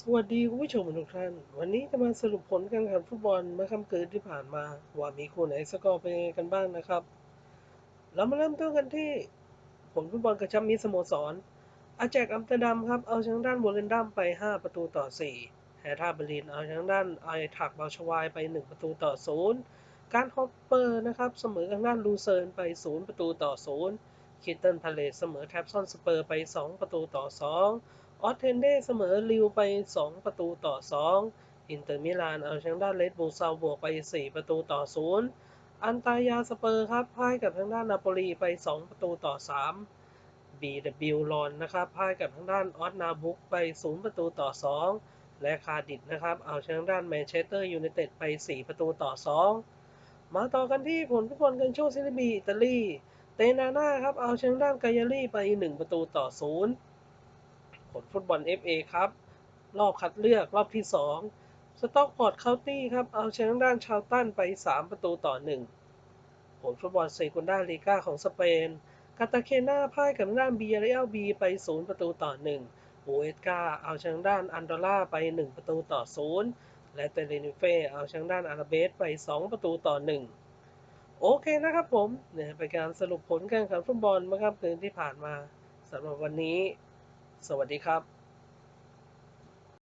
สวัสดีคุณผู้ชมทุกท่าน วันนี้จะมาสรุปผลการแข่งขันฟุตบอลเมื่อค่ำคืนที่ผ่านมา ว่ามีคู่ไหนสกอร์เป็นยังไงกันบ้างนะครับ เรามาเริ่มต้นกันที่ผลฟุตบอลกระชับมิตรสโมสร อาแจกอัมสเตอร์ดัมครับ เอาชนะด้านโวเลนดัมไป 5 ประตูต่อ 4แฮท่าเบร์ลินเอาชนะด้านไอถักบาชวายไป 1 ประตูต่อ 0 การฮอปเปอร์นะครับเสมอกับด้านลูเซิร์นไป 0 ประตูต่อ 0 คิตเติลพาเลตเสมอแท็บซอนสเปอร์ไป 2 ประตูต่อ 2 ออสเทนเดเสมอลิวไป 2 ประตูต่อ 2 อินเตอร์มิลานเอาชนะด้านเลดบูซาบวกไป 4 ประตูต่อ 0 อันตายาสเปอร์ครับพ่ายกับทางด้านนาโปลีไป 2 ประตูต่อ 3 BW ลอนนะครับพ่ายกับทางด้านออสนาบุกไป 0 ประตูต่อ 2 และคาดิดนะครับเอาชนะด้านแมนเชสเตอร์ยูไนเต็ดไป 4 ประตูต่อ 2 มาต่อกันที่ผลฟุตบอลกันโชว์ซิลิบีอิตาลี เตนาน่าครับเอาชนะด้านกายารี่ไป 1 ประตูต่อ 0 ผลฟุตบอล FA ครับ รอบคัดเลือกรอบที่ 2 สต็อกพอร์ตเคาน์ตี้ครับ เอาชนะด้านชาวตันไป 3 ประตูต่อ 1 ผลฟุตบอลเซกุนดาลีกาของสเปน กาตาเคนาพ่ายกับด้านบีเรอัลบีไป 0 ประตูต่อ1โอเอสกาเอาชนะด้านอันดอร่าไป 1 ประตูต่อ 0 และเตเรนิเฟ่เอาชนะด้านอาราเบสไป 2 ประตูต่อ 1โอเคนะครับผมเนี่ยเป็นการสรุปผลการแข่งขันฟุตบอลเมื่อค่ำคืนที่ผ่านมาสำหรับวันนี้ สวัสดีครับ